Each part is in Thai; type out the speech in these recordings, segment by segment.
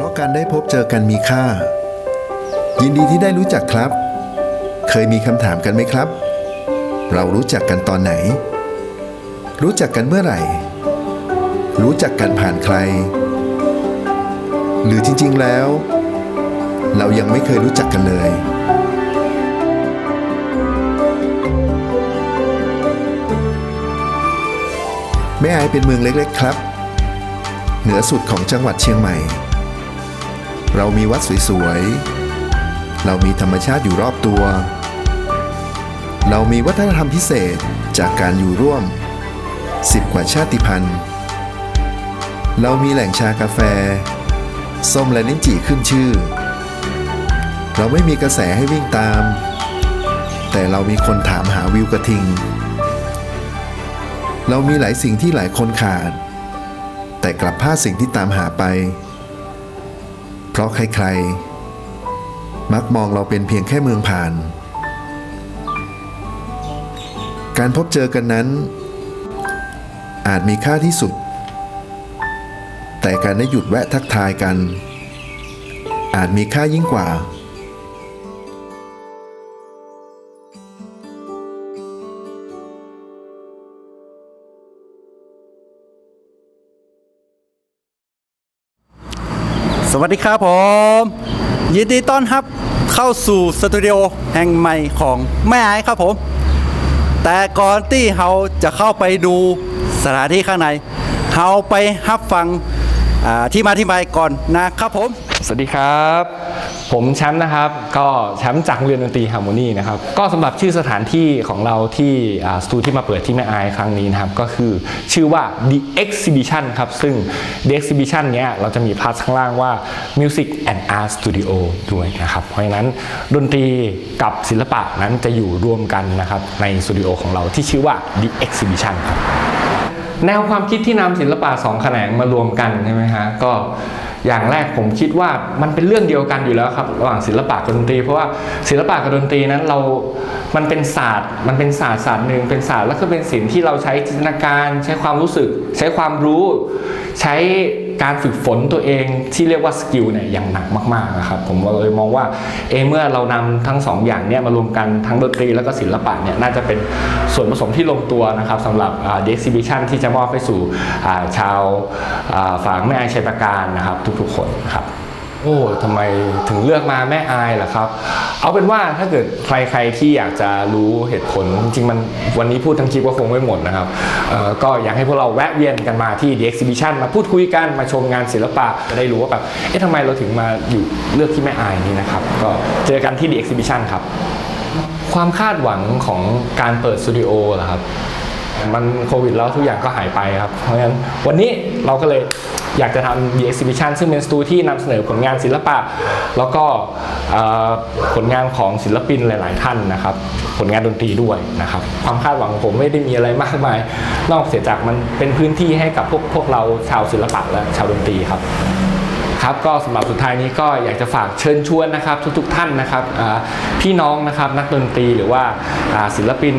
ราะการได้พบเจอกันมีค่า ยินดีที่ได้รู้จักครับ เคยมีคำถามกันไหมครับ เรารู้จักกันตอนไหน รู้จักกันเมื่อไหร่ รู้จักกันผ่านใคร หรือจริงๆแล้ว เรายังไม่เคยรู้จักกันเลยแม่ไอเป็นเมืองเล็ก ๆ ครับ เหนือสุดของจังหวัดเชียงใหม่ เรามีวัดสวยๆ เรามีธรรมชาติอยู่รอบตัว เรามีวัฒนธรรมพิเศษจากการอยู่ร่วม 10 กว่าชาติพันธุ์ เรามีแหล่งชากาแฟ ส้มและลิ้นจี่ขึ้นชื่อ เราไม่มีกระแสให้วิ่งตาม แต่เรามีคนถามหาวิวกระทิง เรามีหลายสิ่งที่หลายคนขาด แต่กลับพลาดสิ่งที่ตามหาไป เพราะใครๆ มักมองเราเป็นเพียงแค่เมืองผ่าน การพบเจอกันนั้น อาจมีค่าที่สุด แต่การได้หยุดแวะทักทายกัน อาจมีค่ายิ่งกว่า สวัสดีครับผม ยินดีต้อนรับเข้าสู่สตูดิโอแห่งใหม่ของแม่ไอ้ครับผม แต่ก่อนที่เราจะเข้าไปดูสถานที่ข้างในเราไปรับฟังอ่าที่มาที่ไปก่อนนะครับผม สวัสดีครับ ผมแชมป์นะครับ ก็แชมป์จากโรงเรียนดนตรีฮาร์โมนีนะครับ ก็สำหรับชื่อสถานที่ของเราที่สตูที่มาเปิดที่แม่อายครั้งนี้นะครับ ก็คือชื่อว่า The Exhibition ครับ ซึ่ง The Exhibition เนี้ยเราจะมีพาร์ทข้างล่างว่า Music and Art Studio ด้วยนะครับ เพราะฉะนั้นดนตรีกับศิลปะนั้นจะอยู่รวมกันนะครับในสตูดิโอของเราที่ชื่อว่า The Exhibition ครับแนวความคิดที่นำศิลปะสองแขนงมารวมกันใช่ไหมฮะก็ อย่างแรกผมคิดว่ามันเป็นเรื่องเดียวกันอยู่แล้วครับระหว่างศิลปะกับดนตรี เพราะว่าศิลปะกับดนตรีนั้นเรา มันเป็นศาสตร์ มันเป็นศาสตร์ศาสตร์หนึ่งเป็นศาสตร์แล้วก็เป็นศิลป์ที่เราใช้จินตนาการ ใช้ความรู้สึก ใช้ความรู้ ใช้ การฝึกฝนตัวเองที่เรียกว่าสกิลเนี่ยอย่างหนักมากๆนะครับผมเลยมองว่าเอเมื่อเรานำทั้งสองอย่างเนี่ยมารวมกันทั้งดนตรีแล้วก็ศิลปะเนี่ยน่าจะเป็นส่วนผสมที่ลงตัวนะครับสำหรับอ่า The Exhibition ที่จะมอบให้สู่าชาวฝาฝั่งแม่ไอชัยประการนะครับทุกๆคนครับ โอ้ทำไมถึงเลือกมาแม่อายล่ะครับ เอาเป็นว่าถ้าเกิดใครๆที่อยากจะรู้เหตุผล จริงๆมันวันนี้พูดทั้งคลิปก็คงไม่หมดนะครับก็อยากให้พวกเราแวะเวียนกันมาที่ The Exhibition มาพูดคุยกันมาชมงานศิลปะจะได้รู้ว่าแบบเอ๊ะทำไมเราถึงมาอยู่เลือกที่แม่อายนี่นะครับก็เจอกันที่ The Exhibition ครับ ความคาดหวังของการเปิดสตูดิโอเหรอครับมันโควิดแล้วทุกอย่างก็หายไปครับ เพราะฉะนั้นวันนี้เราก็เลยอยากจะทำ The Exhibition ซึ่งเป็นสตูที่นำเสนอผลงานศิลปะ แล้วก็ผลงานของศิลปินหลาย ๆ ท่านนะครับ ผลงานดนตรีด้วยนะครับ ความคาดหวังของผมไม่ได้มีอะไรมากมาย นอกเสียจากมันเป็นพื้นที่ให้กับพวกพวกเราชาวศิลปะและชาวดนตรีครับ ครับก็สำหรับสุดท้ายนี้ก็อยากจะฝากเชิญชวนนะครับทุกๆท่านนะครับพี่น้องนะครับนักดนตรีหรือว่าศิลปิน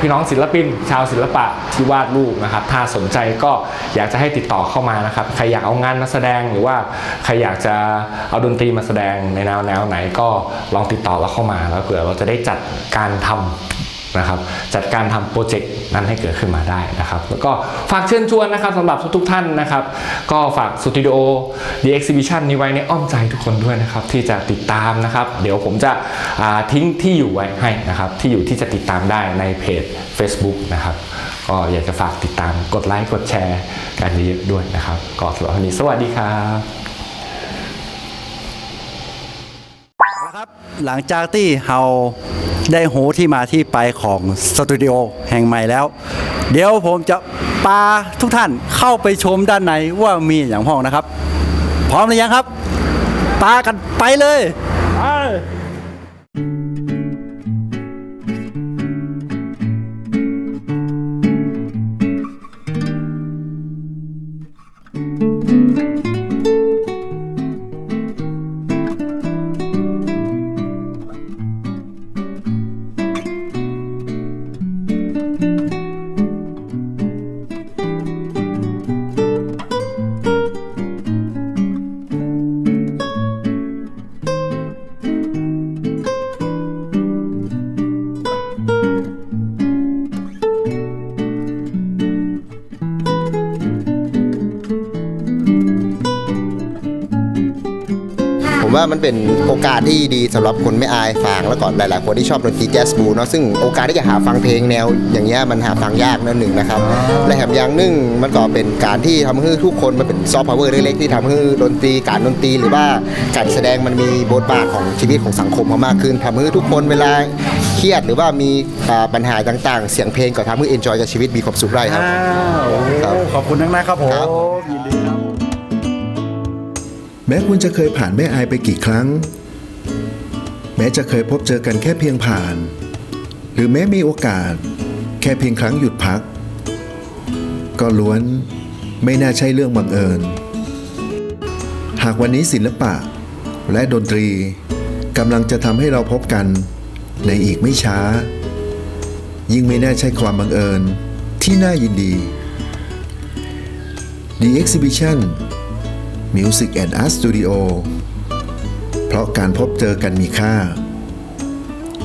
พี่น้องศิลปิน ชาวศิลปะที่วาดรูปนะครับ ถ้าสนใจก็อยากจะให้ติดต่อเข้ามานะครับใครอยากเอางานมาแสดงหรือว่าใครอยากจะเอาดนตรีมาแสดงในแนวแนวไหนก็ลองติดต่อเราเข้ามาแล้วเผื่อเราจะได้จัดการทำ นะครับจัดการทำโปรเจกต์นั้นให้เกิดขึ้นมาได้นะครับแล้วก็ฝากเชิญชวนนะครับสำหรับทุกๆท่านนะครับก็ฝากสตูดิโอ The Exhibition นี้ไว้ในอ้อมใจทุกคนด้วยนะครับที่จะติดตามนะครับ เดี๋ยวผมจะทิ้งที่อยู่ไว้ให้นะครับที่อยู่ที่จะติดตามได้ในเพจ Facebook นะครับก็อยากจะฝากติดตามกดไลค์กดแชร์กันเยอะๆด้วยนะครับก็สำหรับวันนี้สวัสดีครับหลังจากที่เรา ได้หูที่มาที่ไปของสตูดิโอแห่งใหม่แล้ว เดี๋ยวผมจะปาทุกท่านเข้าไปชมด้านในว่ามีอย่างห้องนะครับ พร้อมหรือยังครับ ปากันไปเลยไป ผมว่ามันเป็นโอกาสที่ดีสำหรับคนไม่อายฟังแล้วก็หลายๆคนที่ชอบดนตรีแจ๊สบูเนาะซึ่งโอกาสที่จะหาฟังเพลงแนว อย่างเงี้ยมันหาฟังยากนั่นหนึ่งนะครับและแถมอย่างหนึ่งมันก็เป็นการที่ทำให้ทุกคนมันเป็นซอฟต์พาวเวอร์เล็กๆที่ทำให้ดนตรีการดนตรีหรือว่าการแสดงมันมีบทบาทของชีวิตของสังคมมากขึ้นทำให้ทุกคนเวลาเครียดหรือว่ามีอ่าปัญหาต่างๆ เสียงเพลงก็ทำให้เอนจอยกับชีวิตมีความสุขได้ครับอ้าวโอ้ครับขอบคุณนักนะครับผม ม้คุณจะเคยผ่านแม่อายไปกี่ครั้ง แม้จะเคยพบเจอกันแค่เพียงผ่าน หรือแม้มีโอกาส แค่เพียงครั้งหยุดพัก ก็ล้วนไม่น่าใช่เรื่องบังเอิญ หากวันนี้ศิลปะและดนตรีกำลังจะทำให้เราพบกันในอีกไม่ช้า ยิ่งไม่น่าใช่ความบังเอิญที่น่ายินดี The Exhibition Music and Art Studio เพราะการพบเจอกันมีค่า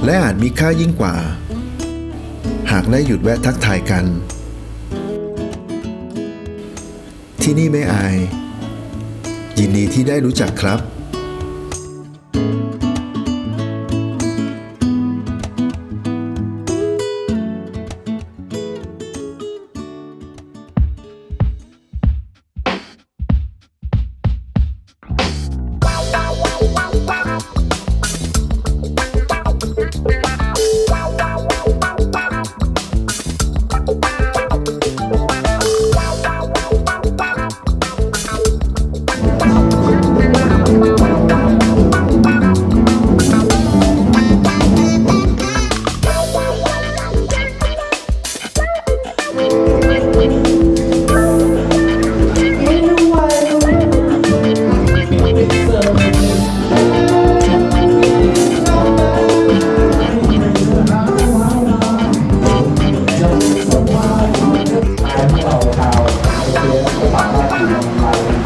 และอาจมีค่ายิ่งกว่า หากได้หยุดแวะทักทายกัน ที่นี่ไม่อาย ยินดีที่ได้รู้จักครับ เราโอเคแล้วก็สามารถอยู่ในไทย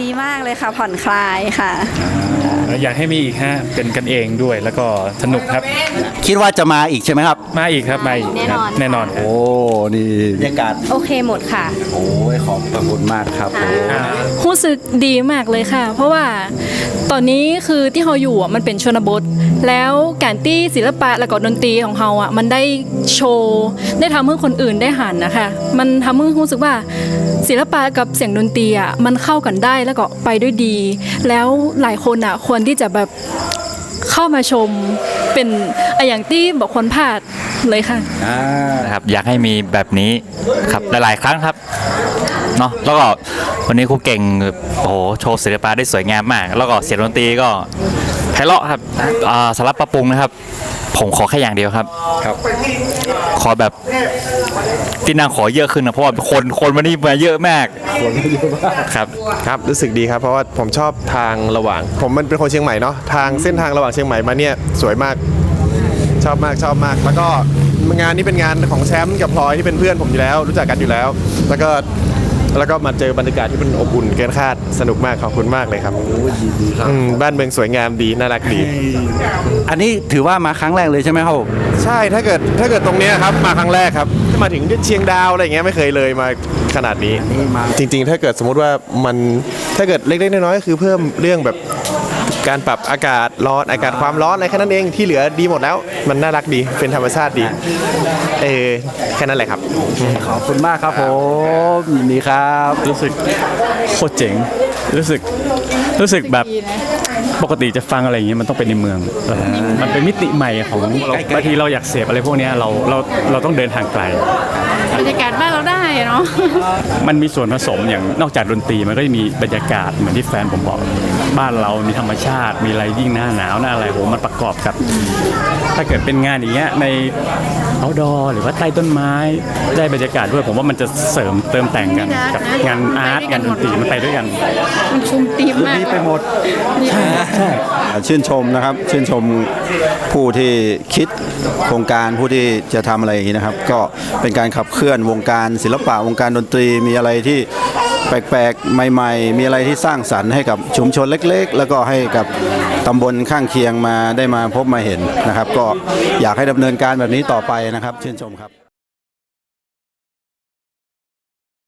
ดีมากเลยค่ะผ่อนคลายค่ะ อยากให้มีอีกฮะเป็นกันเองด้วยแล้วก็สนุกครับ คิดว่าจะมาอีกใช่ไหมครับ มาอีกครับมาอีกครับแน่แน่นนออนนครับ โอ้นี่บรรยากาศโอเคหมดค่ะ โอ้ยขอบพระคุณมากครับผมรู้สึกดีมากเลยค่ะ เพราะว่าตอนนี้คือที่เราอยู่อะมันเป็นชนบท แล้วการที่ศิลปะและก็ดนตรีของเราอะมันได้โชว์ได้ทำให้คนอื่นได้หันนะคะ มันทำให้รู้สึกว่าศิลปะกับเสียงดนตรีอะมันเข้ากันได้แล้วก็ไปด้วยดี แล้วหลายคนอะควรที่จะแบบเข้ามาชมเป็นอะอย่างที่บอกคนพลาดเลยค่ะนะครับอยากให้มีแบบนี้ครับหลาย ๆ ครั้งครับเนาะแล้วก็วันนี้ครูเก่งโอ้โหโชว์ศิลปะได้สวยงามมาก แล้วก็เสียงดนตรีก็ ไพเราะครับอ่าสารับปรับปรุงนะครับ ผมขอแค่อย่างเดียวครับ ครับ ขอแบบที่นั่งขอเยอะขึ้นนะเพราะว่าคนคนวันนี้มาเยอะมากคนเยอะมากครับ ครับรู้สึกดีครับ เพราะว่าผมชอบทางระหว่าง ผมมันเป็นคนเชียงใหม่เนาะทางเส้นทางระหว่างเชียงใหม่มาเนี่ยสวยมากชอบมากชอบมาก แล้วก็งานนี้เป็นงานของแชมป์กับพลอยที่เป็นเพื่อนผมอยู่แล้ว รู้จักกันอยู่แล้ว แล้วก็ แล้วก็มาเจอบรรยากาศที่มันอบอุ่นเกินคาดสนุกมากขอบคุณมากเลยครับ อืมบ้านเมืองสวยงามดีน่ารักดี อันนี้ถือว่ามาครั้งแรกเลยใช่ไหมครับผมใช่ถ้าเกิดถ้าเกิดตรงเนี้ยครับมาครั้งแรกครับถ้ามาถึงเชียงดาวอะไรอย่างเงี้ยไม่เคยเลยมาขนาดนี้ จริง ๆ ถ้าเกิดสมมุติว่ามันถ้าเกิดเล็กๆน้อยๆก็คือเพิ่มเรื่องแบบ การปรับอากาศร้อนอากาศความร้อนอะไรแค่นั้นเองที่เหลือดีหมดแล้ว มันน่ารักดีเป็นธรรมชาติดี เออแค่นั้นแหละครับ ขอบคุณมากครับผมยินดีครับ รู้สึกโคตรเจ๋ง รู้สึกรู้สึกแบบปกติจะฟังอะไรอย่างเงี้ยมันต้องเป็นในเมืองเออมันเป็นมิติใหม่ของเราบางทีเราอยากเสพอะไรพวกเนี้ยเราเราเราต้องเดินทางไกลบรรยากาศบ้านเราได้เนาะมันมีส่วนผสมอย่างนอกจากดนตรีมันก็จะมีบรรยากาศเหมือนที่แฟนผมบอก บ้านเรามีธรรมชาติ มีอะไรยิ่งหน้าหนาวหน้าอะไรโหมันประกอบกับ ถ้าเกิดเป็นงานอย่างเงี้ยในเอาดอหรือว่าใต้ต้นไม้ได้บรรยากาศด้วยผมว่ามันจะเสริมเติมแต่งกันกับงานอาร์ตงานดนตรีมันไปด้วยกันมันชุมตีมมากดีไปหมดชื่นชมนะครับ ชื่นชมผู้ที่คิดโครงการผู้ที่จะทำอะไรอย่างนี้นะครับ ก็เป็นการขับเคลื่อนวงการศิลปะวงการดนตรีมีอะไรที่ แปลกๆ ใหม่ ๆ มีอะไรที่สร้างสรรค์ให้กับชุมชนเล็ก ๆ แล้วก็ให้กับตำบลข้างเคียงมาได้มาพบมาเห็นนะครับ ก็อยากให้ดำเนินการแบบนี้ต่อไปนะครับ ชื่นชมครับ